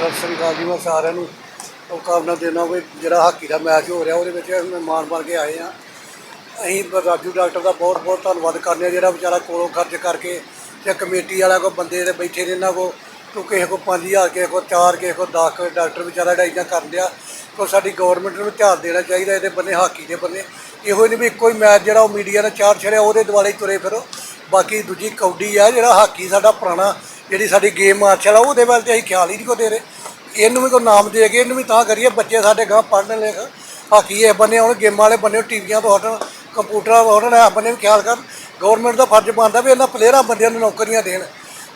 ਸਤਿ ਸ੍ਰੀ ਅਕਾਲ ਜੀ, ਮੈਂ ਸਾਰਿਆਂ ਨੂੰ ਮੁਕਾਬਲਾ ਦੇਣਾ ਕੋਈ ਜਿਹੜਾ ਹਾਕੀ ਦਾ ਮੈਚ ਹੋ ਰਿਹਾ, ਉਹਦੇ ਵਿੱਚ ਮੈਂ ਮਹਿਮਾਨ ਮਾਰ ਕੇ ਆਏ ਆ ਅਸੀਂ ਰਾਜੂ ਡਾਕਟਰ ਦਾ ਬਹੁਤ ਬਹੁਤ ਧੰਨਵਾਦ ਕਰਦੇ ਆ ਜਿਹੜਾ ਵਿਚਾਰਾ ਕੋਲੋਂ ਖਰਚ ਕਰਕੇ ਤੇ ਕਮੇਟੀ ਵਾਲਾ ਕੋ ਬੰਦੇ ਜਿਹੜੇ ਬੈਠੇ ਨੇ ਇਹਨਾਂ ਕੋ ਤੂੰ ਕਿਸੇ ਕੋ 5000 ਕਿਸੇ ਕੋ 4 ਕਿਸੇ ਕੋ 10 ਡਾਕਟਰ ਵਿਚਾਰਾ ਜਿਹੜਾ ਇਦਾਂ ਕਰਨ ਡਿਆ ਕੋ ਸਾਡੀ ਗਵਰਨਮੈਂਟ ਨੂੰ ਧਿਆਨ ਦੇਣਾ ਚਾਹੀਦਾ, ਇਹਦੇ ਬੰਨੇ ਹਾਕੀ ਦੇ ਬੰਨੇ ਇਹੋ ਨਹੀਂ ਵੀ ਇੱਕੋ ਹੀ ਮੈਚ ਜਿਹੜਾ ਉਹ ਮੀਡੀਆ ਨੇ ਚਾਰ ਛੜਿਆ, ਉਹਦੇ ਦੁਆਲੇ ਤੁਰੇ ਫਿਰੋ। ਬਾਕੀ ਦੂਜੀ ਕੌਡੀ ਆ, ਜਿਹੜਾ ਹਾਕੀ ਸਾਡਾ ਪੁਰਾਣਾ ਜਿਹੜੀ ਸਾਡੀ ਗੇਮ ਮਾਰਸ਼ਲ ਆ, ਉਹਦੇ ਵੱਲ ਤੇ ਅਸੀਂ ਖਿਆਲ ਹੀ ਨਹੀਂ ਕੋ ਦੇ ਰਹੇ। ਇਹਨੂੰ ਵੀ ਕੋਈ ਨਾਮ ਦੇ ਕੇ ਇਹਨੂੰ ਵੀ ਤਾਂ ਕਰੀਏ, ਬੱਚੇ ਸਾਡੇ ਗਾਂ ਪੜ੍ਹਨ ਲਿਖ। ਹਾਕੀ ਇਹ ਬੰਨੇ ਹੁਣ ਗੇਮਾਂ ਵਾਲੇ ਬੰਨੇ ਟੀਵੀਆਂ ਤੋਂ ਹਟਣ ਕੰਪਿਊਟਰਾਂ ਤੋਂ ਹਟਣ, ਇਹ ਬੰਨੇ ਵੀ ਖਿਆਲ ਕਰਨ। ਗਵਰਨਮੈਂਟ ਦਾ ਫਰਜ਼ ਬਣਦਾ ਵੀ ਇਹਨਾਂ ਪਲੇਅਰਾਂ ਬੰਦਿਆਂ ਨੂੰ ਨੌਕਰੀਆਂ ਦੇਣ।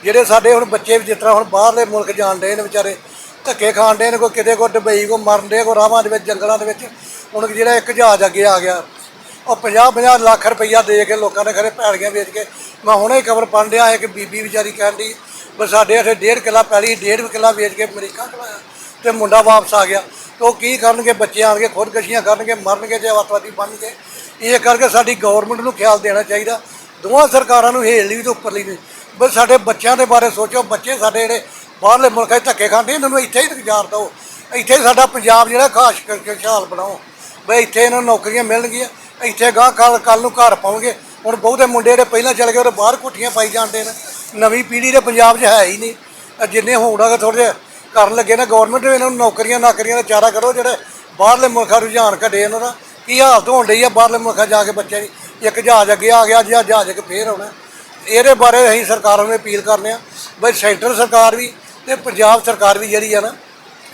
ਜਿਹੜੇ ਸਾਡੇ ਹੁਣ ਬੱਚੇ ਵੀ ਜਿਸ ਤਰ੍ਹਾਂ ਹੁਣ ਬਾਹਰਲੇ ਮੁਲਕ ਜਾਣ ਡਏ ਨੇ ਵਿਚਾਰੇ, ਧੱਕੇ ਖਾਣ ਡਏ ਨੇ, ਕੋਈ ਕਿਤੇ ਕੋ ਦੁਬਈ ਕੋ ਮਰਨ ਡਏ ਕੋ ਰਾਵਾਂ ਦੇ ਵਿੱਚ, ਜੰਗਲਾਂ ਦੇ ਵਿੱਚ, ਹੁਣ ਜਿਹੜਾ ਇੱਕ ਜਹਾਜ਼ ਅੱਗੇ ਆ ਗਿਆ। ਉਹ 50 50 ਲੱਖ ਰੁਪਈਆ ਦੇ ਕੇ ਲੋਕਾਂ ਨੇ ਖਰੇ ਪੈਲੀਆਂ ਵੇਚ ਕੇ, ਮੈਂ ਹੁਣੇ ਖਬਰ ਪੜ੍ਹ ਰਿਹਾ ਹੈ ਕਿ ਬੀਬੀ ਵਿਚਾਰੀ ਕਹਿੰਦੀ ਬਸ ਸਾਡੇ ਇੱਥੇ ਡੇਢ ਕਿੱਲਾ ਪੈਲੀ, ਡੇਢ ਕਿੱਲਾ ਵੇਚ ਕੇ ਅਮਰੀਕਾ ਚਲਾਇਆ ਤੇ ਮੁੰਡਾ ਵਾਪਸ ਆ ਗਿਆ। ਤੇ ਉਹ ਕੀ ਕਰਨਗੇ? ਬੱਚੇ ਆਣਗੇ, ਖੁਦਕਸ਼ੀਆਂ ਕਰਨਗੇ, ਮਰਨਗੇ ਜੇ ਅੱਤਵਾਦੀ ਬਣਨਗੇ ਇਹ ਕਰਕੇ ਸਾਡੀ ਗਵਰਨਮੈਂਟ ਨੂੰ ਖਿਆਲ ਦੇਣਾ ਚਾਹੀਦਾ। ਦੋਵਾਂ ਸਰਕਾਰਾਂ ਨੂੰ ਹੇਲ ਲਈ ਤੇ ਉੱਪਰਲੀ ਨਹੀਂ ਬਸ ਸਾਡੇ ਬੱਚਿਆਂ ਦੇ ਬਾਰੇ ਸੋਚੋ। ਬੱਚੇ ਸਾਡੇ ਜਿਹੜੇ ਬਾਹਰਲੇ ਮੁਲਕਾਂ 'ਚ ਧੱਕੇ ਖਾਂਦੇ ਇਹਨਾਂ ਨੂੰ ਇੱਥੇ ਹੀ ਰੁਜ਼ਗਾਰ ਦਿਓ। ਇੱਥੇ ਹੀ ਸਾਡਾ ਪੰਜਾਬ ਜਿਹੜਾ ਖਾਸ ਕਰਕੇ ਖੁਸ਼ਹਾਲ ਬਣਾਓ। ਬਈ ਇੱਥੇ ਇਹਨਾਂ ਨੂੰ ਨੌਕਰੀਆਂ ਮਿਲਣਗੀਆਂ। ਇੱਥੇ ਗਾਂ ਕੱਲ ਕੱਲ ਨੂੰ ਘਰ ਪਾਉਣਗੇ। ਹੁਣ ਬਹੁਤੇ ਮੁੰਡੇ ਜਿਹੜੇ ਪਹਿਲਾਂ ਚਲੇ ਗਏ ਉਹ ਬਾਹਰ ਕੁੱਠੀਆਂ ਪਾਈ ਜਾਂਦੇ ਨੇ। ਨਵੀਂ ਪੀੜ੍ਹੀ ਦੇ ਪੰਜਾਬ 'ਚ ਹੈ ਹੀ ਨਹੀਂ। ਆਹ ਜਿੰਨੇ ਹੋਣਾਗਾ ਥੋੜੇ ਜਿਹਾ ਕਰਨ ਲੱਗੇ ਨਾ ਗਵਰਨਮੈਂਟ ਇਹਨਾਂ ਨੂੰ ਨੌਕਰੀਆਂ ਨਾਕਰੀਆਂ ਦਾ ਚਾਰਾ ਕਰੋ, ਜਿਹੜੇ ਬਾਹਰਲੇ ਮੁਲਕਾਂ ਰੁਝਾਨ ਘਟੇ ਇਹਨਾਂ ਦਾ। ਕੀ ਹਾਲਤ ਹੋਣ ਡਈ ਆ ਬਾਹਰਲੇ ਮੁਲਕਾਂ ਜਾ ਕੇ ਬੱਚਿਆਂ ਦੀ? ਇੱਕ ਜਹਾਜ਼ ਅੱਗੇ ਆ ਗਿਆ ਜਿਹਾ ਜਹਾਜ਼ ਇੱਕ ਫੇਰ ਆਉਣਾ। ਇਹਦੇ ਬਾਰੇ ਅਸੀਂ ਸਰਕਾਰਾਂ ਨੂੰ ਅਪੀਲ ਕਰਨੇ ਆ। ਬਈ ਸੈਂਟਰ ਸਰਕਾਰ ਵੀ ਤੇ ਪੰਜਾਬ ਸਰਕਾਰ ਵੀ ਜਿਹੜੀ ਆ ਨਾ,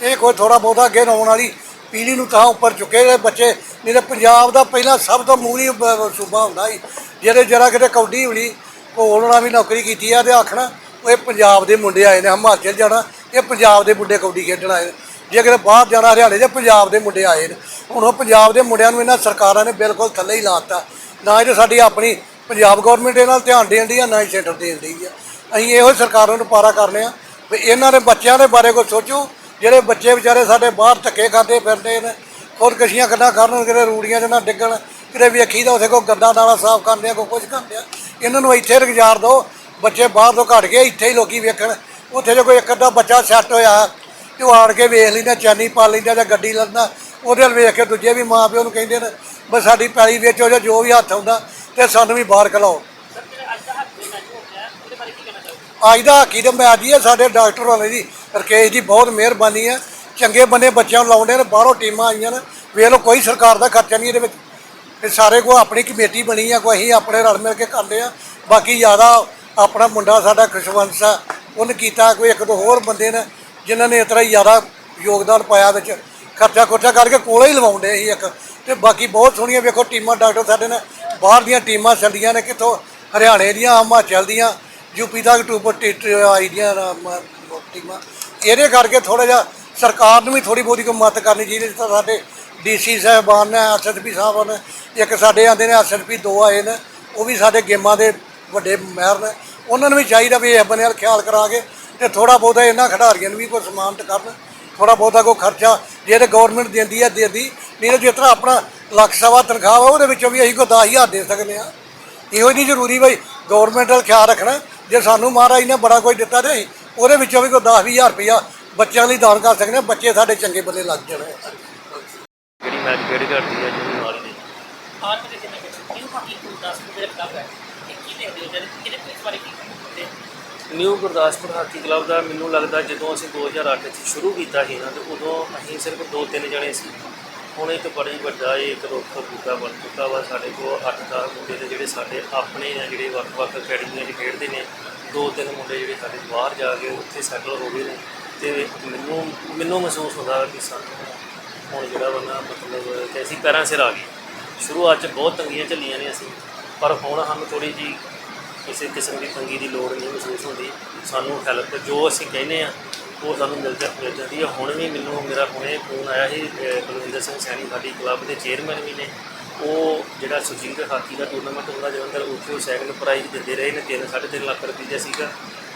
ਇਹ ਕੋਈ ਥੋੜਾ ਬਹੁਤਾ ਅੱਗੇ ਆਉਣ ਵਾਲੀ ਪੀੜ੍ਹੀ ਨੂੰ ਤਾਂ ਉੱਪਰ ਚੁੱਕੇ ਬੱਚੇ, ਨਹੀਂ ਤਾਂ ਪੰਜਾਬ ਦਾ ਪਹਿਲਾਂ ਸਭ ਤੋਂ ਮੂਹਰੀ ਬ- ਸੂਬਾ ਹੁੰਦਾ ਸੀ। ਜਿਹੜੇ ਜਰਾ ਕਿਤੇ ਕੌਡੀ ਹੋਣੀ ਕੋਲ ਵੀ ਨੌਕਰੀ ਕੀਤੀ ਆ ਤੇ ਆਖਣਾ, ਉਹ ਇਹ ਪੰਜਾਬ ਦੇ ਮੁੰਡੇ ਆਏ ਨੇ, ਹਿਮਾਚਲ ਜਾਣਾ, ਇਹ ਪੰਜਾਬ ਦੇ ਮੁੰਡੇ ਕੌਡੀ ਖੇਡਣ ਆਏ ਨੇ। ਜੇ ਕਿਤੇ ਬਾਹਰ ਜਾਣਾ, ਹਰਿਆਣੇ ਦੇ ਪੰਜਾਬ ਦੇ ਮੁੰਡੇ ਆਏ ਨੇ। ਹੁਣ ਉਹ ਪੰਜਾਬ ਦੇ ਮੁੰਡਿਆਂ ਨੂੰ ਇਹਨਾਂ ਸਰਕਾਰਾਂ ਨੇ ਬਿਲਕੁਲ ਥੱਲੇ ਹੀ ਲਾਤਾ। ਨਾ ਇਹ ਸਾਡੀ ਆਪਣੀ ਪੰਜਾਬ ਗਵਰਨਮੈਂਟ ਇਹਨਾਂ ਨਾਲ ਧਿਆਨ ਦੇਣ ਦੀ ਆ, ਨਾ ਹੀ ਸੈਂਟਰ ਦੇਣ ਦੀ ਆ। ਅਸੀਂ ਇਹੋ ਹੀ ਸਰਕਾਰਾਂ ਨੂੰ ਪਾਰਾ ਕਰਨੇ ਆ ਵੀ ਇਹਨਾਂ ਦੇ ਬੱਚਿਆਂ ਦੇ ਬਾਰੇ ਕੋਈ ਸੋਚੋ ਜਿਹੜੇ ਬੱਚੇ ਵਿਚਾਰੇ ਸਾਡੇ ਬਾਹਰ ਧੱਕੇ ਖਾਂਦੇ ਫਿਰਦੇ ਨੇ, ਖੁਦਕਸ਼ੀਆਂ ਕਰਨਾ ਕਰਨ ਕਿਤੇ ਰੂੜੀਆਂ 'ਚ ਨਾ ਡਿੱਗਣ, ਕਿਤੇ ਵੇਖੀ ਦਾ ਉਥੇ ਕੋਈ ਗੰਦਾ ਨਾਲਾ ਸਾਫ਼ ਕਰਦੇ ਆ ਕੋਈ ਕੁਝ ਕਰਦੇ ਆ ਇਹਨਾਂ ਨੂੰ ਇੱਥੇ ਰੁਜ਼ਗਾਰ ਦਿਓ, ਬੱਚੇ ਬਾਹਰ ਤੋਂ ਘਟ ਗਏ, ਇੱਥੇ ਹੀ ਲੋਕੀ ਵੇਖਣ, ਉੱਥੇ ਜੇ ਕੋਈ ਇੱਕ ਅੱਧਾ ਬੱਚਾ ਸੈੱਟ ਹੋਇਆ, ਤੇ ਉਹ ਆਣ ਕੇ ਵੇਖ ਲੈਂਦਾ, ਚੈਨੀ ਪਾ ਲੈਂਦਾ ਜਾਂ ਗੱਡੀ ਲੈਂਦਾ ਉਹਦੇ ਵੱਲ ਵੇਖ ਕੇ ਦੂਜੇ ਵੀ ਮਾਂ ਪਿਓ ਨੂੰ ਕਹਿੰਦੇ ਨੇ, ਬਸ ਸਾਡੀ ਪੈਲੀ ਵੇਚੋ ਜਾਂ ਜੋ ਵੀ ਹੱਥ ਆਉਂਦਾ, ਤੇ ਸਾਨੂੰ ਵੀ ਬਾਹਰ ਖਲਾਓ। ਅੱਜ ਦਾ ਹਾਕੀ ਦੇ ਮੈਚ ਜੀ ਹੈ, ਸਾਡੇ ਡਾਕਟਰ ਵਾਲੇ ਦੀ ਰਕੇਸ਼ ਦੀ ਬਹੁਤ ਮਿਹਰਬਾਨੀ ਹੈ। ਚੰਗੇ ਬੰਨੇ ਬੱਚਿਆਂ ਨੂੰ ਲਾਉਂਦੇ ਨੇ, ਬਾਹਰੋਂ ਟੀਮਾਂ ਆਈਆਂ ਨੇ। ਵੇਖ ਲਓ, ਕੋਈ ਸਰਕਾਰ ਦਾ ਖਰਚਾ ਨਹੀਂ ਇਹਦੇ ਵਿੱਚ। ਇਹ ਸਾਰੇ ਕੋ ਆਪਣੀ ਕਮੇਟੀ ਬਣੀ ਆ, ਕੋਈ ਅਸੀਂ ਆਪਣੇ ਰਲ ਮਿਲ ਕੇ ਕਰਦੇ ਆ। ਬਾਕੀ ਜ਼ਿਆਦਾ ਆਪਣਾ ਮੁੰਡਾ ਸਾਡਾ ਖੁਸ਼ਵੰਤ ਆ ਉਹਨੇ ਕੀਤਾ ਕੋਈ ਇੱਕ ਦੋ ਹੋਰ ਬੰਦੇ ਨੇ, ਜਿਨ੍ਹਾਂ ਨੇ ਇਸ ਤਰ੍ਹਾਂ ਹੀ ਜ਼ਿਆਦਾ ਯੋਗਦਾਨ ਪਾਇਆ ਵਿੱਚ। ਖਰਚਾ ਖੁਰਚਾ ਕਰਕੇ ਕੋਲੇ ਹੀ ਲਵਾਉਂਦੇ ਅਸੀਂ ਇੱਕ। ਤੇ ਬਾਕੀ ਬਹੁਤ ਸੋਹਣੀਆਂ, ਵੇਖੋ, ਟੀਮਾਂ, ਡਾਕਟਰ ਸਾਡੇ ਨੇ, ਬਾਹਰ ਦੀਆਂ ਟੀਮਾਂ ਚੱਲੀਆਂ ਨੇ, ਕਿੱਥੋਂ ਹਰਿਆਣੇ ਦੀਆਂ, ਹਿਮਾਚਲ ਦੀਆਂ। ਯੂਪੀ ਤੱਕ ਟੂਪ ਟਿਟ ਆਈ ਦੀਆਂ ਟੀਮਾਂ ਇਹਦੇ ਕਰਕੇ ਥੋੜਾ ਜਿਹਾ ਸਰਕਾਰ ਨੂੰ ਵੀ ਥੋੜੀ ਬਹੁਤੀ ਕੋਈ ਮਦਦ ਕਰਨੀ ਚਾਹੀਦੀ ਜਿਸ ਤਰ੍ਹਾਂ ਸਾਡੇ ਡੀਸੀ ਸਾਹਿਬਾਨ ਨੇ ਐਸਐਸਪੀ ਸਾਹਿਬ ਨੇ, ਇੱਕ ਸਾਡੇ ਆਂਦੇ ਨੇ ਐਸਐਸਪੀ ਦੋ ਆਏ ਨੇ, ਉਹ ਵੀ ਸਾਡੇ ਗੇਮਾਂ ਦੇ ਵੱਡੇ ਮਹਿਰ ਨੇ। ਉਹਨਾਂ ਨੂੰ ਵੀ ਚਾਹੀਦਾ ਵੀ ਇਹ ਬੰਦੇ ਵੱਲ ਖਿਆਲ ਕਰਾ ਕੇ ਤੇ ਥੋੜਾ ਬਹੁਤਾ ਇਹਨਾਂ ਖਿਡਾਰੀਆਂ ਨੂੰ ਵੀ ਕੋਈ ਸਨਮਾਨ ਕਰਨ ਥੋੜਾ ਬਹੁਤਾ ਕੋਈ ਖਰਚਾ ਜੇ ਤੇ ਗਵਰਨਮੈਂਟ ਦਿੰਦੀ ਹੈ ਦੇਦੀ ਨਹੀਂ ਤਾਂ ਜਿਸ ਤਰ੍ਹਾਂ ਆਪਣਾ ਲੱਖ ਸਵਾ ਤਨਖਾਹ ਵਾ, ਉਹਦੇ ਵਿੱਚੋਂ ਵੀ ਅਸੀਂ ਕੋਈ 10000 ਦੇ ਸਕਦੇ ਆ ਇਹੋ ਹੀ ਨਹੀਂ ਜ਼ਰੂਰੀ ਬਈ ਗਵਰਨਮੈਂਟ ਵੱਲ ਖਿਆਲ ਰੱਖਣਾ। ਜੇ ਸਾਨੂੰ ਮਹਾਰਾਜ ਨੇ ਬੜਾ ਕੁਝ ਦਿੱਤਾ ਤੇ ਉਹਦੇ ਵਿੱਚੋਂ ਵੀ ਕੋਈ 10-20000 ਰੁਪਇਆ ਬੱਚਿਆਂ ਲਈ ਦਾਨ ਕਰ ਸਕਦੇ ਹਾਂ ਬੱਚੇ ਸਾਡੇ ਚੰਗੇ ਬੰਦੇ ਲੱਗ ਜਾਣ। ਜਿਹੜੀ ਮੈਚ ਖੇਡ ਕਰਦੀ ਹੈ ਜਿਹਨੂੰ ਨਾਲ ਨੇ? ਆਰ ਦੇ ਕਿੰਨੇ ਬੱਚੇ ਨਿਊ ਹਾਕੀ ਗੁਰਦਾਸਪੁਰ ਦੇ ਕਲੱਬ ਹੈ। ਇਹ ਕੀ ਦੇਖਦੇ ਹੋ? ਜਦ ਕਿਹਦੇ ਇਸ ਬਾਰੇ ਕੀ ਕਹਿੰਦੇ ਨਿਊ ਗੁਰਦਾਸਪੁਰ ਹਾਕੀ ਕਲੱਬ ਦਾ ਮੈਨੂੰ ਲੱਗਦਾ ਜਦੋਂ ਅਸੀਂ 2008 ਚ ਸ਼ੁਰੂ ਕੀਤਾ ਸੀ ਨਾ ਤੇ ਉਦੋਂ ਅਸੀਂ ਸਿਰਫ ਦੋ ਤਿੰਨ ਜਣੇ ਸੀ। ਹੁਣ ਇੱਕ ਬੜੀ ਵੱਡਾ ਇਹ ਇੱਕ ਰੁੱਖ ਬੂਟਾ ਬਣ ਚੁੱਕਾ ਵਾ। ਸਾਡੇ ਕੋਲ 8-10 ਮੁੰਡੇ ਦੇ ਜਿਹੜੇ ਸਾਡੇ ਆਪਣੇ ਆ, ਜਿਹੜੇ ਵੱਖ-ਵੱਖ ਅਕੈਡਮੀਆਂ 'ਚ ਖੇਡਦੇ ਨੇ। ਦੋ ਤਿੰਨ ਮੁੰਡੇ ਜਿਹੜੇ ਸਾਡੇ ਬਾਹਰ ਜਾ ਕੇ ਉੱਥੇ ਸੈਟਲ ਹੋ ਗਏ ਨੇ ਤੇ ਮੈਨੂੰ ਮੈਨੂੰ ਮਹਿਸੂਸ ਹੁੰਦਾ ਕਿ ਸਾਨੂੰ ਹੁਣ ਜਿਹੜਾ ਵਾ ਨਾ ਮਤਲਬ ਕਿ ਅਸੀਂ ਪੈਰਾਂ ਸਿਰ ਆ ਗਏ। ਸ਼ੁਰੂਆਤ 'ਚ ਬਹੁਤ ਤੰਗੀਆਂ ਝੱਲੀਆਂ ਨੇ ਅਸੀਂ, ਪਰ ਹੁਣ ਸਾਨੂੰ ਥੋੜੀ ਜੀ ਕਿਸੇ ਕਿਸਮ ਦੀ ਤੰਗੀ ਦੀ ਲੋੜ ਨਹੀਂ ਮਹਿਸੂਸ ਹੁੰਦੀ। ਸਾਨੂੰ ਹੈਲਪ ਜੋ ਅਸੀਂ ਕਹਿੰਦੇ ਆ ਉਹ ਸਾਨੂੰ ਮਿਲ ਜਾ ਮਿਲ ਜਾਂਦੀ ਹੈ। ਹੁਣ ਵੀ ਮੈਨੂੰ ਮੇਰਾ ਹੁਣੇ ਫੋਨ ਆਇਆ ਸੀ, ਅਹ ਬਲਵਿੰਦਰ ਸਿੰਘ ਸੈਣੀ ਸਾਡੀ ਕਲੱਬ ਦੇ ਚੇਅਰਮੈਨ ਵੀ ਨੇ। ਉਹ ਜਿਹੜਾ ਸੁਜੀਤ ਹਾਕੀ ਦਾ ਟੂਰਨਾਮੈਂਟ ਹੁੰਦਾ ਜਲੰਧਰ, ਉੱਥੇ ਉਹ ਸੈਕੰਡ ਪ੍ਰਾਈਜ਼ ਦਿੰਦੇ ਰਹੇ ਨੇ 3 3.5 ਲੱਖ ਰੁਪਏ ਸੀਗਾ।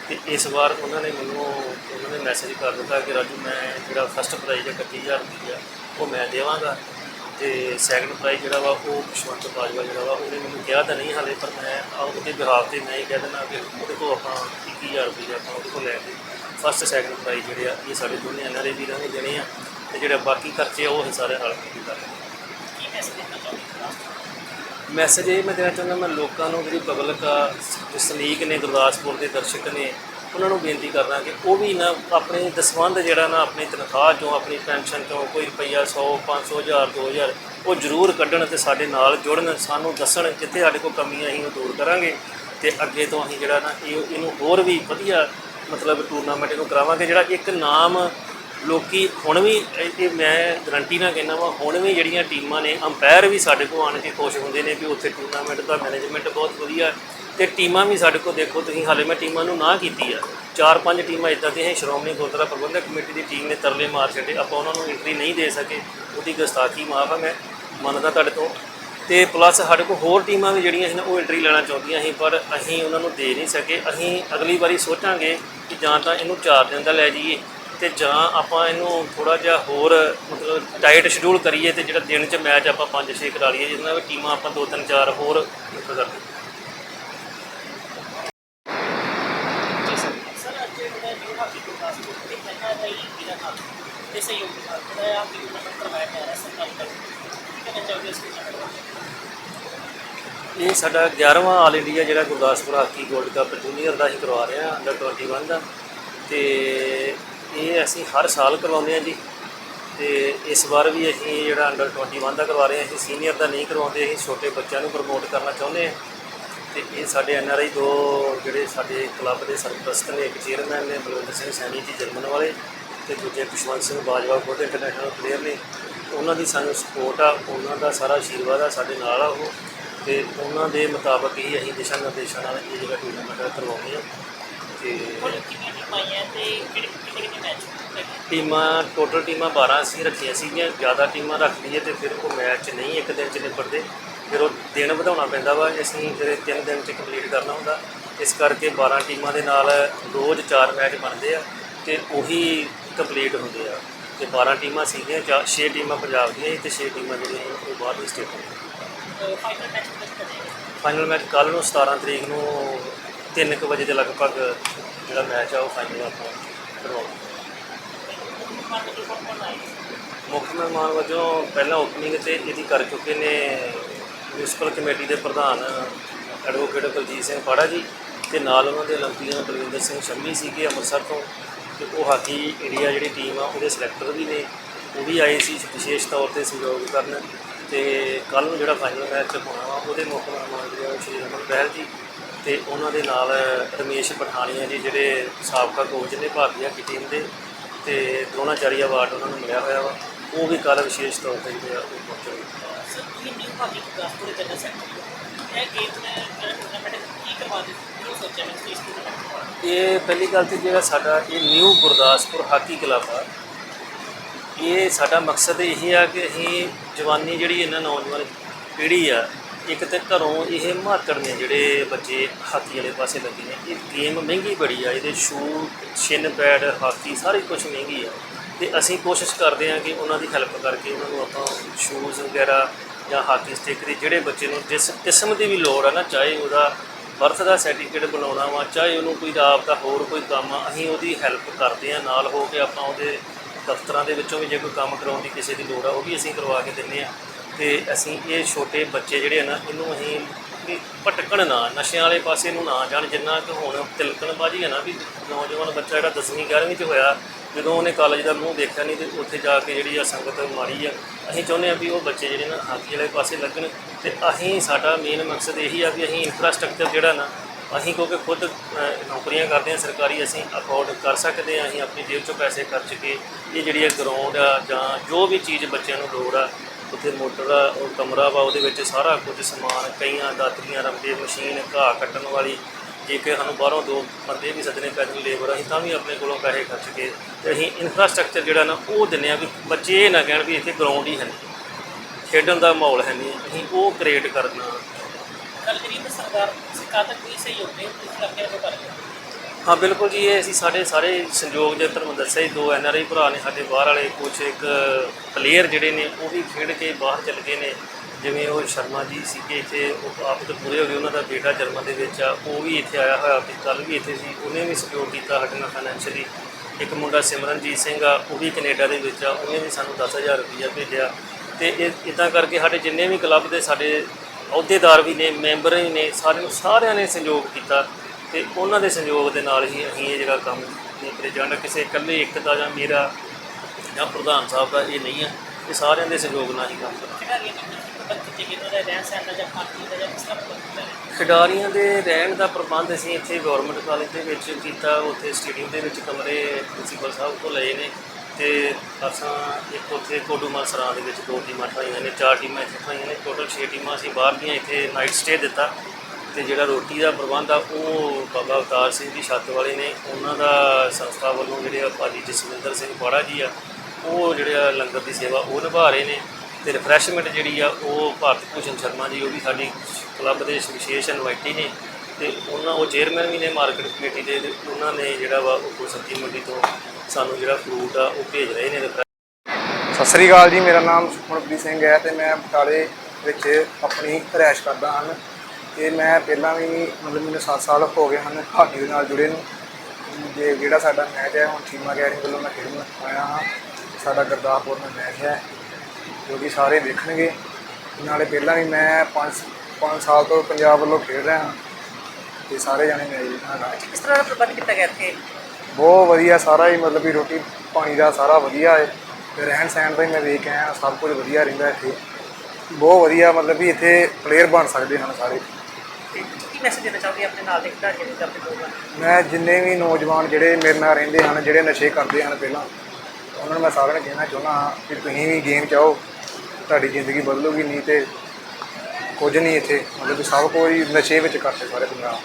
ਤੇ ਇਸ ਵਾਰ ਉਹਨਾਂ ਨੇ ਮੈਨੂੰ ਉਹਨਾਂ ਨੇ ਮੈਸੇਜ ਕਰ ਦਿੱਤਾ ਕਿ ਰਾਜੂ, ਮੈਂ ਜਿਹੜਾ ਫਸਟ ਪ੍ਰਾਈਜ਼ ਹੈ 31000 ਰੁਪਏ ਉਹ ਮੈਂ ਦੇਵਾਂਗਾ। ਤੇ ਸੈਕਿੰਡ ਪ੍ਰਾਈਜ਼ ਜਿਹੜਾ ਵਾ, ਉਹ ਖੁਸ਼ਵੰਤ ਬਾਜਵਾ ਜਿਹੜਾ ਵਾ, ਉਹਨੇ ਮੈਨੂੰ ਕਿਹਾ ਤਾਂ ਨਹੀਂ ਹਾਲੇ, ਪਰ ਮੈਂ ਉਹਦੇ ਬਿਹਾਫ ਤੇ ਮੈਂ ਹੀ ਕਹਿ ਦਿੰਦਾ ਕਿ ਉਹਦੇ ਕੋਲ ਆਪਾਂ 21000 ਰੁਪਏ ਆਪਾਂ ਉਹਦੇ ਕੋਲ ਲੈ ਕੇ ਫਸਟ ਸੈਕੰਡ ਪ੍ਰਾਈਜ਼ ਜਿਹੜੇ ਆ ਇਹ ਸਾਡੇ ਦੋਨੇ ਐਨਆਰਏ ਵੀਰਾਂ ਨੇ ਦੇਣੇ ਆ ਤੇ ਜਿਹੜੇ ਬਾਕੀ ਖਰਚੇ ਆ ਉਹ ਅਸੀਂ ਸਾਰੇ ਨਾਲ ਮਿਲ ਕੇ ਕਰਾਂਗੇ ਕੀ ਮੈਸੇਜ ਦੇਣਾ ਚਾਹੁੰਦੇ ਗੁਰਦਾਸਪੁਰ ਮੈਸੇਜ ਇਹ ਮੈਂ ਦੇਣਾ ਚਾਹੁੰਦਾ ਮੈਂ ਲੋਕਾਂ ਨੂੰ ਜਿਹੜੀ ਪਬਲਿਕ ਆ ਜੋ ਸਨੀਕ ਨੇ ਗੁਰਦਾਸਪੁਰ ਦੇ ਦਰਸ਼ਕ ਨੇ ਉਹਨਾਂ ਨੂੰ ਬੇਨਤੀ ਕਰਦਾ ਕਿ ਉਹ ਵੀ ਨਾ ਆਪਣੇ ਦਸਵੰਧ ਜਿਹੜਾ ਨਾ ਆਪਣੀ ਤਨਖਾਹ ਚੋਂ ਆਪਣੀ ਪੈਨਸ਼ਨ ਚੋਂ ਕੋਈ ਰੁਪਈਆ 100 500 ਹਜ਼ਾਰ 2000 ਉਹ ਜ਼ਰੂਰ ਕੱਢਣ ਤੇ ਸਾਡੇ ਨਾਲ ਜੁੜਨ ਸਾਨੂੰ ਦੱਸਣ ਜਿੱਥੇ ਸਾਡੇ ਕੋਲ ਕਮੀਆਂ ਅਸੀਂ ਉਹ ਦੂਰ ਕਰਾਂਗੇ ਤੇ ਅੱਗੇ ਤੋਂ ਅਸੀਂ ਜਿਹੜਾ ਨਾ ਇਹ ਇਹਨੂੰ ਹੋਰ ਵੀ ਵਧੀਆ ਮਤਲਬ ਟੂਰਨਾਮੈਂਟ ਇਹਨੂੰ ਕਰਾਵਾਂਗੇ, ਜਿਹੜਾ ਇੱਕ ਨਾਮ ਲੋਕੀ ਹੁਣ ਵੀ, ਇਹ ਮੈਂ ਗਰੰਟੀ ਨਾਲ ਕਹਿੰਦਾ ਵਾਂ, ਹੁਣ ਵੀ ਜਿਹੜੀਆਂ ਟੀਮਾਂ ਨੇ ਅੰਪਾਇਰ ਵੀ ਸਾਡੇ ਕੋਲ ਆਣ ਕੇ ਖੁਸ਼ ਹੁੰਦੇ ਨੇ ਵੀ ਉੱਥੇ ਟੂਰਨਾਮੈਂਟ ਦਾ ਮੈਨੇਜਮੈਂਟ ਬਹੁਤ ਵਧੀਆ ਹੈ ਤੇ ਟੀਮਾਂ ਵੀ ਸਾਡੇ ਕੋਲ ਦੇਖੋ, ਤੁਸੀਂ ਹਾਲੇ ਮੈਂ ਟੀਮਾਂ ਨੂੰ ਨਾ ਕੀਤੀ ਆ। ਚਾਰ ਪੰਜ ਟੀਮਾਂ ਇਦਾਂ ਦੀਆਂ ਸ਼੍ਰੋਮਣੀ ਗੁਰਦੁਆਰਾ ਪ੍ਰਬੰਧਕ ਕਮੇਟੀ ਦੀ ਟੀਮ ਨੇ ਤਰਲੇ ਮਾਰ ਛੱਡੇ, ਆਪਾਂ ਉਹਨਾਂ ਨੂੰ ਐਂਟਰੀ ਨਹੀਂ ਦੇ ਸਕੇ, ਉਹਦੀ ਗਸਤਾਖੀ ਮਾਫ ਆ, ਮੈਂ ਮੰਨਦਾ ਤੁਹਾਡੇ ਤੋਂ। ਤੇ ਪਲੱਸ ਸਾਡੇ ਕੋਲ ਹੋਰ ਟੀਮਾਂ ਵੀ ਜਿਹੜੀਆਂ ਸੀ ਨਾ, ਉਹ ਐਂਟਰੀ ਲੈਣਾ ਚਾਹੁੰਦੀਆਂ ਸੀ, ਪਰ ਅਸੀਂ ਉਹਨਾਂ ਨੂੰ ਦੇ ਨਹੀਂ ਸਕੇ। ਅਸੀਂ ਅਗਲੀ ਵਾਰੀ ਸੋਚਾਂਗੇ ਕਿ ਜਾਂ ਤਾਂ ਇਹਨੂੰ 4 ਦਿਨ ਦਾ ਲੈ ਜਾਈਏ ਤੇ ਜਾਂ ਆਪਾਂ ਇਹਨੂੰ ਥੋੜਾ ਜਿਹਾ ਹੋਰ ਮਤਲਬ ਟਾਈਟ ਸ਼ਡਿਊਲ ਕਰੀਏ ਤੇ ਜਿਹੜਾ ਦਿਨ 'ਚ ਮੈਚ ਆਪਾਂ 5-6 ਕਰਾ ਲਈਏ ਜਿਹਦੇ ਨਾਲ ਵੀ ਟੀਮਾਂ ਆਪਾਂ 2-3 4 ਹੋਰ ਕਰ ਦਈਏ ਤੇ ਸਹਿਯੋਗ ਨਾਲ ਜਿਹੜਾ ਆ, ਕਿ ਟੂਰਨਾਮੈਂਟ ਕਰਵਾਇਆ ਜਾ ਰਿਹਾ ਸਰਕਾਰੀ ਤੌਰ ਇਹ ਸਾਡਾ 11ਵਾਂ ਆਲ ਇੰਡੀਆ ਜਿਹੜਾ Gurdaspur hockey gold cup junior ਦਾ ਅਸੀਂ ਕਰਵਾ ਰਹੇ ਹਾਂ ਅੰਡਰ 21 ਦਾ। ਤੇ ਇਹ ਅਸੀਂ ਹਰ ਸਾਲ ਕਰਵਾਉਂਦੇ ਹਾਂ ਜੀ। ਤੇ ਇਸ ਵਾਰ ਵੀ ਅਸੀਂ ਜਿਹੜਾ ਅੰਡਰ 21 ਦਾ ਕਰਵਾ ਰਹੇ ਹਾਂ, ਅਸੀਂ ਸੀਨੀਅਰ ਦਾ ਨਹੀਂ ਕਰਵਾਉਂਦੇ, ਅਸੀਂ ਛੋਟੇ ਬੱਚਿਆਂ ਨੂੰ ਪ੍ਰਮੋਟ ਕਰਨਾ ਚਾਹੁੰਦੇ ਹਾਂ। ਤੇ ਇਹ ਸਾਡੇ ਐਨ ਆਰ ਆਈ ਦੋ ਜਿਹੜੇ ਸਾਡੇ ਕਲੱਬ ਦੇ ਸਰਪ੍ਰਸਤ ਨੇ, ਇੱਕ ਚੇਅਰਮੈਨ ਨੇ, ਬਲਵਿੰਦਰ ਸਿੰਘ ਸੈਣੀ ਜੀ ਜਰਮਨ ਵਾਲੇ, ਤੇ ਦੂਜੇ ਖੁਸ਼ਵੰਤ ਸਿੰਘ ਬਾਜਵਾ ਖੁਦ ਇੰਟਰਨੈਸ਼ਨਲ ਪਲੇਅਰ ਨੇ। ਉਹਨਾਂ ਦੀ ਸਾਨੂੰ ਸਪੋਰਟ ਆ ਉਹਨਾਂ ਦਾ ਸਾਰਾ ਆਸ਼ੀਰਵਾਦ ਆ ਸਾਡੇ ਨਾਲ ਆ ਉਹ। ਤੇ ਉਹਨਾਂ ਦੇ ਮੁਤਾਬਕ ਹੀ ਅਸੀਂ ਦਿਸ਼ਾ ਨਿਰਦੇਸ਼ਾਂ ਨਾਲ ਇਹ ਜਿਹੜਾ ਟੂਰਨਾਮੈਂਟ ਕਰਵਾਉਂਦੇ ਆ। ਤੇ ਟੀਮਾਂ ਟੋਟਲ ਟੀਮਾਂ 12 ਅਸੀਂ ਰੱਖੀਆਂ ਸੀਗੀਆਂ ਜ਼ਿਆਦਾ ਟੀਮਾਂ ਰੱਖ ਲਈਏ ਤੇ ਫਿਰ ਉਹ ਮੈਚ ਨਹੀਂ ਇੱਕ ਦਿਨ 'ਚ ਨਿਬੜਦੇ। ਫਿਰ ਉਹ ਦਿਨ ਵਧਾਉਣਾ ਪੈਂਦਾ ਵਾ ਅਸੀਂ ਫਿਰ ਤਿੰਨ ਦਿਨ 'ਚ ਕੰਪਲੀਟ ਕਰਨਾ ਹੁੰਦਾ। ਇਸ ਕਰਕੇ 12 ਟੀਮਾਂ ਦੇ ਨਾਲ ਰੋਜ਼ 4 ਮੈਚ ਬਣਦੇ ਆ ਤੇ ਉਹੀ ਕੰਪਲੀਟ ਹੁੰਦੇ ਆ। ਤੇ 12 ਟੀਮਾਂ ਸੀਗੀਆਂ ਚਾ 6 ਟੀਮਾਂ ਪੰਜਾਬ ਦੀਆਂ ਸੀ ਤੇ 6 ਟੀਮਾਂ ਜਿਹੜੀਆਂ ਸੀ ਉਹ ਬਾਹਰ ਦੀ ਸਟੇਟ ਤੋਂ ਫਾਈਨਲ ਮੈਚ ਕਿਸ ਕੱਲ ਨੂੰ 17 ਤਰੀਕ ਨੂੰ 3:00 ਵਜੇ ਦੇ ਲਗਭਗ ਜਿਹੜਾ ਮੈਚ ਆ ਉਹ ਫਾਈਨਲ ਆਪਾਂ ਕਰਵਾਉਂਦੇ ਮੁੱਖ ਮਹਿਮਾਨ ਵਜੋਂ ਪਹਿਲਾਂ ਓਪਨਿੰਗ ਤੇ ਇਹਦੀ ਕਰ ਚੁੱਕੇ ਨੇ ਮਿਊਨਿਸਪਲ ਕਮੇਟੀ ਦੇ ਪ੍ਰਧਾਨ ਐਡਵੋਕੇਟ ਕੁਲਜੀਤ ਸਿੰਘ ਫਾੜਾ ਜੀ ਤੇ ਨਾਲ ਉਹਨਾਂ ਦੇ ਓਲੰਪੀਅਨ ਬਲਵਿੰਦਰ ਸਿੰਘ ਸ਼ੰਮੀ ਸੀਗੇ ਅੰਮ੍ਰਿਤਸਰ ਤੋਂ। ਤੇ ਉਹ ਹਾਕੀ ਇੰਡੀਆ ਜਿਹੜੀ ਟੀਮ ਆ, ਉਹਦੇ ਸਿਲੈਕਟਰ ਵੀ ਨੇ, ਉਹ ਵੀ ਆਏ ਸੀ ਵਿਸ਼ੇਸ਼ ਤੌਰ ਤੇ ਸਹਿਯੋਗ ਕਰਨ ਤੇ ਕੱਲ ਨੂੰ ਜਿਹੜਾ ਫਾਈਨਲ ਮੈਚ ਹੋਣਾ ਵਾ, ਉਹਦੇ ਮੁੱਖ ਮਹਿਮਾਨ ਜਿਹੜੇ ਆ ਸ਼੍ਰੀ ਰਮਨ ਬਹਿਲ ਜੀ ਤੇ ਉਹਨਾਂ ਦੇ ਨਾਲ ਰਮੇਸ਼ ਪਠਾਨੀਆ ਜੀ ਜਿਹੜੇ ਸਾਬਕਾ ਕੋਚ ਨੇ ਭਾਰਤੀ ਹਾਕੀ ਟੀਮ ਦੇ ਤੇ ਦਰੋਣਾਚਾਰੀ ਅਵਾਰਡ ਉਹਨਾਂ ਨੂੰ ਮਿਲਿਆ ਹੋਇਆ ਵਾ, ਉਹ ਵੀ ਕੱਲ ਵਿਸ਼ੇਸ਼ ਤੌਰ ਤੇ ਜਿਹੜੇ ਆ ਉਹ ਪਹੁੰਚੇ ਸਰ ਤੁਸੀਂ ਨਿਊ ਹਾਕੀ ਗੁਰਦਾਸਪੁਰ ਦੇ ਜਨਰਲ ਸੈਕਟਰੀ ਇਹ ਗੇਮ ਨੇ ਟੂਰਨਾਮੈਂਟ ਕੀ ਕਰਵਾ ਦਿੱਤਾ? ਕੀ ਸੋਚਿਆ ਮੈਂ ਇਸ ਟੂਰਨਾਮੈਂਟ ਇਹ ਪਹਿਲੀ ਗੱਲ ਤੇ ਜਿਹੜਾ ਸਾਡਾ ਇਹ ਨਿਊ ਗੁਰਦਾਸਪੁਰ ਹਾਕੀ ਕਲੱਬ ਆ, ਇਹ ਸਾਡਾ ਮਕਸਦ ਇਹ ਆ ਕਿ ਅਸੀਂ ਜਵਾਨੀ ਜਿਹੜੀ ਇਹਨਾਂ ਨੌਜਵਾਨ ਪੀੜ੍ਹੀ ਆ, ਇੱਕ ਤੇ ਘਰੋਂ ਇਹ ਮਾਤੜ ਨੇ ਜਿਹੜੇ ਬੱਚੇ ਹਾਕੀ ਵਾਲੇ ਪਾਸੇ ਲੱਗੇ ਨੇ, ਇਹ ਗੇਮ ਮਹਿੰਗੀ ਬੜੀ ਆ, ਇਹਦੇ ਸ਼ੂ ਛਿੰਨ ਪੈਡ ਹਾਕੀ ਸਾਰੀ ਕੁਝ ਮਹਿੰਗੀ ਆ। ਤੇ ਅਸੀਂ ਕੋਸ਼ਿਸ਼ ਕਰਦੇ ਆ ਕਿ ਉਹਨਾਂ ਦੀ ਹੈਲਪ ਕਰਕੇ ਉਹਨਾਂ ਨੂੰ ਆਪਾਂ ਸ਼ੂਜ਼ ਵਗੈਰਾ ਜਾਂ ਹਾਕੀ ਸਟਿਕ ਦੀ ਜਿਹੜੇ ਬੱਚੇ ਨੂੰ ਜਿਸ ਕਿਸਮ ਦੀ ਵੀ ਲੋੜ ਆ ਨਾ, ਚਾਹੇ ਉਹਦਾ ਬਰਥ ਦਾ ਸਰਟੀਫਿਕੇਟ ਬਣਾਉਣਾ ਵਾ, ਚਾਹੇ ਉਹਨੂੰ ਕੋਈ ਆਪ ਦਾ ਹੋਰ ਕੋਈ ਕੰਮ ਆ, ਅਸੀਂ ਉਹਦੀ ਹੈਲਪ ਕਰਦੇ ਆ ਨਾਲ ਹੋ ਕੇ ਆਪਾਂ ਉਹਦੇ ਦਫ਼ਤਰਾਂ ਦੇ ਵਿੱਚੋਂ ਵੀ ਜੇ ਕੋਈ ਕੰਮ ਕਰਾਉਣ ਦੀ ਕਿਸੇ ਦੀ ਲੋੜ ਆ, ਉਹ ਵੀ ਅਸੀਂ ਕਰਵਾ ਕੇ ਦਿੰਨੇ ਆ ਤੇ ਅਸੀਂ ਇਹ ਛੋਟੇ ਬੱਚੇ ਜਿਹੜੇ ਆ ਨਾ, ਇਹਨੂੰ ਅਸੀਂ ਵੀ ਭਟਕਣ ਨਾ, ਨਸ਼ਿਆਂ ਵਾਲੇ ਪਾਸੇ ਨੂੰ ਨਾ ਜਾਣ, ਜਿੰਨਾ ਕਿ ਹੁਣ ਤਿਲਕਣਬਾਜੀ ਹੈ ਨਾ ਵੀ ਨੌਜਵਾਨ ਬੱਚਾ ਜਿਹੜਾ 10ਵੀਂ 11ਵੀਂ ਚ ਹੋਇਆ, ਜਦੋਂ ਉਹਨੇ ਕਾਲਜ ਦਾ ਮੂੰਹ ਦੇਖਿਆ ਨਹੀਂ ਤੇ ਉੱਥੇ ਜਾ ਕੇ ਜਿਹੜੀ ਆ ਸੰਗਤ ਮਾਰੀ ਆ, ਅਸੀਂ ਚਾਹੁੰਦੇ ਆ ਵੀ ਉਹ ਬੱਚੇ ਜਿਹੜੇ ਨਾ ਹਾਕੀ ਵਾਲੇ ਪਾਸੇ ਲੱਗਣ ਤੇ ਅਸੀਂ, ਸਾਡਾ ਮੇਨ ਮਕਸਦ ਇਹੀ ਆ ਵੀ ਅਸੀਂ ਇਨਫਰਾਸਟ੍ਰਕਚਰ ਜਿਹੜਾ ਨਾ, ਅਸੀਂ ਕਿਉਂਕਿ ਖੁਦ ਨੌਕਰੀਆਂ ਕਰਦੇ ਹਾਂ, ਸਰਕਾਰੀ ਅਸੀਂ ਅਫੋਰਡ ਕਰ ਸਕਦੇ ਹਾਂ, ਅਸੀਂ ਆਪਣੀ ਜੇਬ ਚੋਂ ਪੈਸੇ ਖਰਚ ਕੇ ਇਹ ਜਿਹੜੀ ਹੈ ਗਰਾਊਂਡ ਆ ਜਾਂ ਜੋ ਵੀ ਚੀਜ਼ ਬੱਚਿਆਂ ਨੂੰ ਲੋੜ ਆ ਉੱਥੇ ਮੋਟਰ ਦਾ ਉਹ ਕਮਰਾ ਵਾ, ਉਹਦੇ ਵਿੱਚ ਸਾਰਾ ਕੁਝ ਸਮਾਨ, ਕਈਆਂ ਦਾਤਰੀਆਂ ਰੰਬੇ ਮਸ਼ੀਨ, ਘਾਹ ਕੱਟਣ ਵਾਲੀ ਜੇਕਰ ਸਾਨੂੰ ਬਾਹਰੋਂ ਦੋ ਬੰਦੇ ਵੀ ਸੱਦਣੇ ਪੈਦਲ ਲੇਬਰ, ਅਸੀਂ ਤਾਂ ਵੀ ਆਪਣੇ ਕੋਲੋਂ ਪੈਸੇ ਖਰਚ ਕੇ ਤੇ ਅਸੀਂ ਇਨਫਰਾਸਟ੍ਰਕਚਰ ਜਿਹੜਾ ਨਾ, ਉਹ ਦਿੰਦੇ ਆ ਵੀ ਬੱਚੇ ਇਹ ਨਾ ਕਹਿਣ ਵੀ ਇੱਥੇ ਗਰਾਊਂਡ ਹੀ ਹੈ ਨਹੀਂ। ਖੇਡਣ ਦਾ ਮਾਹੌਲ ਹੈ ਨਹੀਂ, ਅਸੀਂ ਉਹ ਕ੍ਰੀਏਟ ਕਰਨਾ ਗੱਲ ਕਰੀਏ ਤਾਂ ਸਰਕਾਰ ਸਰਕਾਰ ਦਾ ਕੋਈ ਸਹਿਯੋਗ ਨਹੀਂ, ਤੁਸੀਂ ਆਪਣੇ ਵੱਲੋਂ ਕਰ ਰਹੇ ਹਾਂ, ਬਿਲਕੁਲ ਜੀ, ਇਹ ਅਸੀਂ ਸਾਡੇ ਸਾਰੇ ਸੰਯੋਗ ਦੇ ਤੁਹਾਨੂੰ ਦੱਸਿਆ ਹੀ ਦੋ ਐਨ ਆਰ ਆਈ ਭਰਾ ਨੇ ਸਾਡੇ ਬਾਹਰ ਵਾਲੇ ਕੁਝ ਇੱਕ ਪਲੇਅਰ ਜਿਹੜੇ ਨੇ, ਉਹ ਵੀ ਖੇਡ ਕੇ ਬਾਹਰ ਚਲੇ ਗਏ ਨੇ। ਜਿਵੇਂ ਉਹ ਸ਼ਰਮਾ ਜੀ ਸੀਗੇ ਇੱਥੇ, ਉਹ ਆਪ ਤਾਂ ਪੂਰੇ ਹੋ ਗਏ, ਉਹਨਾਂ ਦਾ ਬੇਟਾ ਜਰਮਨ ਦੇ ਵਿੱਚ ਆ, ਉਹ ਵੀ ਇੱਥੇ ਆਇਆ ਹੋਇਆ ਤੇ ਕੱਲ ਵੀ ਇੱਥੇ ਸੀ, ਉਹਨੇ ਵੀ ਸਹਿਯੋਗ ਕੀਤਾ ਸਾਡੇ ਨਾਲ ਫਾਈਨੈਂਸ਼ੀਅਲੀ ਇੱਕ ਮੁੰਡਾ ਸਿਮਰਨਜੀਤ ਸਿੰਘ ਆ, ਉਹ ਵੀ ਕੈਨੇਡਾ ਦੇ ਵਿੱਚ ਆ, ਉਹਨੇ ਵੀ ਸਾਨੂੰ 10000 ਰੁਪਈਆ ਭੇਜਿਆ। ਤੇ ਇਹ ਇਦਾਂ ਕਰਕੇ ਸਾਡੇ ਜਿੰਨੇ ਵੀ ਕਲੱਬ ਦੇ ਸਾਡੇ ਅਹੁਦੇਦਾਰ ਵੀ ਨੇ ਮੈਂਬਰ ਵੀ ਨੇ, ਸਾਰਿਆਂ ਨੂੰ ਸਾਰਿਆਂ ਨੇ ਸਹਿਯੋਗ ਕੀਤਾ। ਤੇ ਉਹਨਾਂ ਦੇ ਸਹਿਯੋਗ ਦੇ ਨਾਲ ਹੀ ਅਸੀਂ ਇਹ ਜਿਹੜਾ ਕੰਮ ਨਹੀਂ ਜਾਣਾ ਕਿਸੇ ਇਕੱਲੇ ਇੱਕ ਦਾ ਜਾਂ ਮੇਰਾ ਜਾਂ ਪ੍ਰਧਾਨ ਸਾਹਿਬ ਦਾ ਇਹ ਨਹੀਂ ਆ ਇਹ ਸਾਰਿਆਂ ਦੇ ਸਹਿਯੋਗ ਨਾਲ ਹੀ ਕੰਮ ਖਿਡਾਰੀਆਂ ਦਾ ਰਹਿਣ ਦਾ ਪ੍ਰਬੰਧ ਅਸੀਂ ਇੱਥੇ ਗਵਰਨਮੈਂਟ ਕਾਲਜ ਦੇ ਵਿੱਚ ਕੀਤਾ ਉੱਥੇ ਸਟੇਡੀਅਮ ਦੇ ਵਿੱਚ ਕਮਰੇ ਪ੍ਰਿੰਸੀਪਲ ਸਾਹਿਬ ਤੋਂ ਲਏ ਨੇ ਤੇ ਅਸਾਂ ਇੱਕ ਉੱਥੇ ਕੋਡੂ ਮਸਰਾਂ ਦੇ ਵਿੱਚ ਦੋ ਟੀਮਾਂ ਠਾਈਆਂ ਨੇ ਚਾਰ ਟੀਮਾਂ ਇੱਥੇ ਠਾਈਆਂ ਨੇ ਟੋਟਲ 6 ਟੀਮਾਂ ਅਸੀਂ ਬਾਹਰ ਦੀਆਂ ਇੱਥੇ ਨਾਈਟ ਸਟੇ ਦਿੱਤਾ। ਤੇ ਜਿਹੜਾ ਰੋਟੀ ਦਾ ਪ੍ਰਬੰਧ ਆ, ਉਹ ਬਾਬਾ ਅਵਤਾਰ ਸਿੰਘ ਦੀ ਛੱਤ ਵਾਲੇ ਨੇ, ਉਹਨਾਂ ਦਾ ਸੰਸਥਾ ਵੱਲੋਂ ਜਿਹੜੇ ਆ ਭਾਜੀ ਜਸਵਿੰਦਰ ਸਿੰਘ ਬਾੜਾ ਜੀ ਆ, ਉਹ ਜਿਹੜੇ ਆ ਲੰਗਰ ਦੀ ਸੇਵਾ ਉਹ ਨਿਭਾ ਰਹੇ ਨੇ ਤੇ ਰਿਫਰੈਸ਼ਮੈਂਟ ਜਿਹੜੀ ਆ, ਉਹ ਭਾਰਤ ਭੂਸ਼ਣ ਸ਼ਰਮਾ ਜੀ, ਉਹ ਵੀ ਸਾਡੀ ਕਲੱਬ ਦੇ ਵਿਸ਼ੇਸ਼ ਇਨਵਾਈਟੀ ਨੇ ਤੇ ਉਹਨਾਂ, ਉਹ ਚੇਅਰਮੈਨ ਵੀ ਨੇ ਮਾਰਕੀਟ ਕਮੇਟੀ ਦੇ ਤੇ ਉਹਨਾਂ ਨੇ ਜਿਹੜਾ ਵਾ ਉਹ ਸਬਜ਼ੀ ਮੰਡੀ ਤੋਂ ਸਾਨੂੰ ਜਿਹੜਾ ਫਰੂਟ ਆ, ਉਹ ਭੇਜ ਰਹੇ ਨੇ ਸਤਿ ਸ੍ਰੀ ਅਕਾਲ ਜੀ, ਮੇਰਾ ਨਾਮ ਸੁਖਮਨਪ੍ਰੀਤ ਸਿੰਘ ਹੈ ਤੇ ਮੈਂ ਬਟਾਲੇ ਵਿੱਚ ਆਪਣੀ ਰਿਹਾਇਸ਼ ਕਰਦਾ ਹਨ ਤੇ ਮੈਂ ਪਹਿਲਾਂ ਵੀ ਮਤਲਬ ਮੈਨੂੰ 7 ਸਾਲ ਹੋ ਗਏ ਹਨ ਹਾਕੀ ਦੇ ਨਾਲ ਜੁੜੇ ਨੂੰ। ਜੇ ਜਿਹੜਾ ਸਾਡਾ ਮੈਚ ਹੈ ਹੁਣ ਚੀਮਾ ਗੈਰਿੰਗ ਵੱਲੋਂ ਮੈਂ ਖੇਡਣ ਆਇਆ ਹਾਂ। ਸਾਡਾ ਗੁਰਦਾਸਪੁਰ ਨਾਲ ਮੈਚ ਹੈ ਜੋ ਕਿ ਸਾਰੇ ਦੇਖਣਗੇ। ਨਾਲੇ ਪਹਿਲਾਂ ਵੀ ਮੈਂ 5 5 ਸਾਲ ਤੋਂ ਪੰਜਾਬ ਵੱਲੋਂ ਖੇਡ ਰਿਹਾ ਹਾਂ। ਤੇ ਸਾਰੇ ਜਾਣੇ ਮੈਚ ਦੇਖਣਾ ਕਿਸ ਤਰ੍ਹਾਂ ਦਾ ਪ੍ਰਬੰਧ ਕੀਤਾ ਗਿਆ ਇੱਥੇ? ਬਹੁਤ ਵਧੀਆ ਸਾਰਾ ਹੀ ਮਤਲਬ ਵੀ ਰੋਟੀ ਪਾਣੀ ਦਾ ਸਾਰਾ ਵਧੀਆ ਹੈ। ਤੇ ਰਹਿਣ ਸਹਿਣ ਦਾ ਹੀ ਮੈਂ ਵੇਖ ਆਇਆ ਸਭ ਕੁਝ ਵਧੀਆ ਰਹਿੰਦਾ ਇੱਥੇ। ਬਹੁਤ ਵਧੀਆ ਮਤਲਬ ਵੀ ਇੱਥੇ ਪਲੇਅਰ ਬਣ ਸਕਦੇ ਹਨ ਸਾਰੇ। ਤੇ ਕੀ ਮੈਸੇਜ ਦੇਣਾ ਚਾਹੁੰਦੇ ਆਪਣੇ ਨਾਲ ਦੇ ਖਿਡਾਰੀਆਂ ਨੂੰ ਜਾਂ ਆਪਣੇ ਲੋਕਾਂ ਨੂੰ ਮੈਂ ਜਿੰਨੇ ਵੀ ਨੌਜਵਾਨ ਜਿਹੜੇ ਮੇਰੇ ਨਾਲ ਰਹਿੰਦੇ ਹਨ, ਜਿਹੜੇ ਨਸ਼ੇ ਕਰਦੇ ਹਨ ਪਹਿਲਾਂ, ਉਹਨਾਂ ਨੂੰ ਮੈਂ ਸਾਰਿਆਂ ਨੂੰ ਕਹਿਣਾ ਚਾਹੁੰਦਾ ਹਾਂ ਕਿ ਤੁਸੀਂ ਵੀ ਗੇਮ 'ਚ ਆਓ ਤੁਹਾਡੀ ਜ਼ਿੰਦਗੀ ਬਦਲੂਗੀ, ਨਹੀਂ ਤੇ ਕੁਝ ਨਹੀਂ ਇੱਥੇ, ਮਤਲਬ ਵੀ ਸਭ ਕੋਈ ਨਸ਼ੇ ਵਿੱਚ ਕਰਦੇ ਸਾਰੇ ਪੰਜਾਬ।